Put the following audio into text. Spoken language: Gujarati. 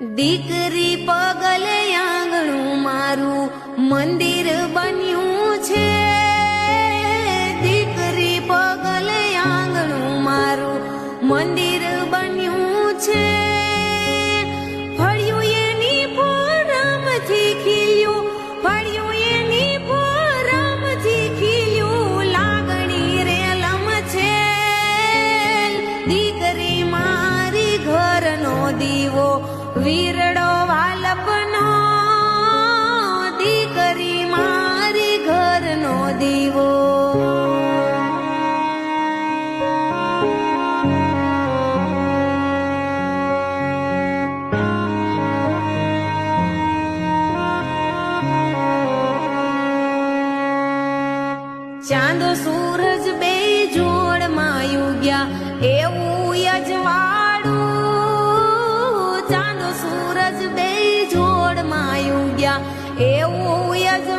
દીકરી પગલે આંગણું મારું મંદિર બન્યું છે. દીકરી પગલે આંગણું મારું મંદિર બન્યું છે. ફળ્યું એની ફોરમથી ખીલ્યું, ફળ્યું એની ફોરમથી ખીલ્યું, લાગણી રેલમ છે. દીકરી મારી ઘરનો દીવો વીરડો વાલપનો દીકરી મારી ઘરનો દીવો. ચાંદો સૂરજ બે જોડમાં યુગ્યા એવું ચાંદો સૂરજ બે